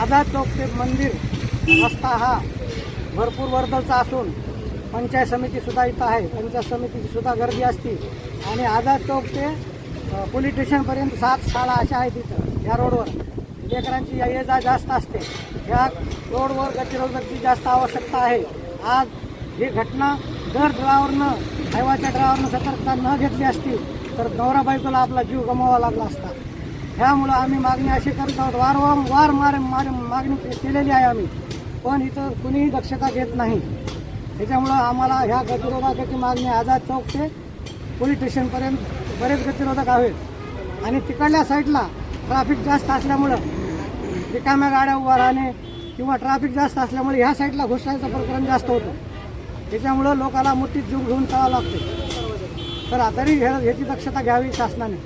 आझाद चौक ते मंदिर रस्ता हा भरपूर वर्दळचा असून पंचायत समिती सुद्धा इथं आहे. पंचायत समितीची सुद्धा गर्दी असते. आणि आझाद चौक ते पोलीस स्टेशनपर्यंत सात शाळा अशा आहेत इथं या रोडवर. लेकरांची ये जा जास्त असते. या रोडवर गतिरोधकची जास्त आवश्यकता आहे. आज ही घटना दर ड्रावरनं हैवाच्या ड्रावरनं सतर्कता न घेतली असती तर नवरा बायकोला आपला जीव गमावा लागला असता. ह्यामुळं आम्ही मागणी अशी करत आहोत वारंवार वार मार मार मागणी केलेली आहे आम्ही. पण इथं कुणीही दक्षता घेत नाही. त्याच्यामुळं आम्हाला ह्या गतिरोधकाची मागणी आझाद चौक ते पोलीस स्टेशनपर्यंत बरेच गतिरोधक आहेत. आणि तिकडल्या साईडला ट्रॅफिक जास्त असल्यामुळं रिकाम्या गाड्या उभा राहणे किंवा ट्रॅफिक जास्त असल्यामुळे ह्या साईडला घुसण्याचं प्रकरण जास्त होतं. त्याच्यामुळं लोकांना मोठी जीव घेऊन चालावं लागते. तर तरी ह्याची दक्षता घ्यावी शासनाने.